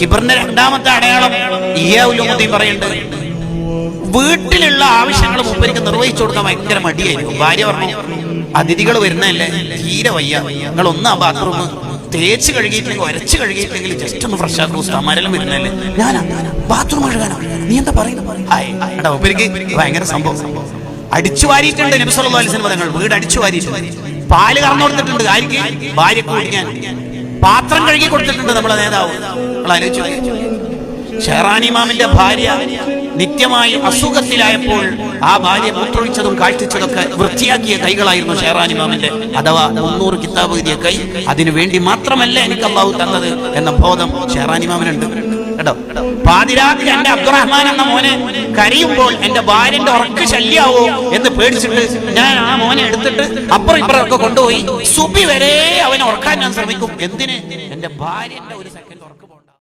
കിബറിന്റെ രണ്ടാമത്തെ അടയാളം ഇയാവുലുമതി പറയുന്നുണ്ട്. വീട്ടിലുള്ള ആവശ്യങ്ങൾ മുമ്പേക്ക് നിർവഹിച്ചു കൊടുക്കാൻ ഭയങ്കര മടിയായിരിക്കും. ഭാര്യ പറഞ്ഞു അതിഥികൾ വരുന്നതല്ലേ? തീരെ വയ്യ. നിങ്ങൾ ഒന്നാ ബാത്റൂം തേച്ച് കഴുകിയിട്ടില്ലെങ്കിൽ ഒരച്ച് കഴുകിയിട്ടില്ലെങ്കിൽ ജസ്റ്റ് ഒന്ന് ഫ്രഷ് ആക്കും. ഉസ്താമാരെല്ലാം വരുന്നതല്ലേ? ഞാനാ ബാത്റൂം കഴുകാനോ. നീ എന്താ പറയുന്നത് ഭയങ്കര സംഭവം. അടിച്ചു വാരിയിട്ടുണ്ട് നബി സല്ലല്ലാഹു അലൈഹി തങ്ങൾ വീട് അടിച്ചു വാരിയിട്ടുണ്ട്. പാൽ കറന്നു കൊടുത്തിട്ടുണ്ട്. ആയിരിക്കും ഭാര്യ കുടിക്കാൻ പാത്രം കഴുകി കൊടുത്തിട്ടുണ്ട് നമ്മളെ നേതാവ്. നമ്മൾ ആലോചിച്ചു ഷെഹറാനിമാമിന്റെ ഭാര്യ നിത്യമായി അസുഖത്തിലായപ്പോൾ ആ ഭാര്യ മൂത്രൊഴിച്ചതും കാഴ്ചതൊക്കെ വൃത്തിയാക്കിയ കൈകളായിരുന്നു ഷെഹറാനിമാമിന്റെ അഥവാ മുന്നൂറ് കിതാബ് എഴുതിയ കൈ അതിനു വേണ്ടി മാത്രമല്ല എനിക്ക് അള്ളാഹു തന്നത് എന്ന ബോധം ഷെഹറാനിമാമിനുണ്ട് കേട്ടോ പാതിരാത്രി എന്റെ അബ്ദുറഹ്മാൻ എന്ന മോനെ കരയുമ്പോൾ എന്റെ ഭാര്യന്റെ ഉറക്ക് ശല്യാവോ എന്ന് പേടിച്ചിട്ട് ഞാൻ ആ മോനെ എടുത്തിട്ട് അപ്പുറം ഇപ്പുറം ഒക്കെ കൊണ്ടുപോയി. സുബി വരെ അവനെ ഉറക്കാൻ ഞാൻ ശ്രമിക്കും. എന്തിന്? എന്റെ ഭാര്യന്റെ ഒരു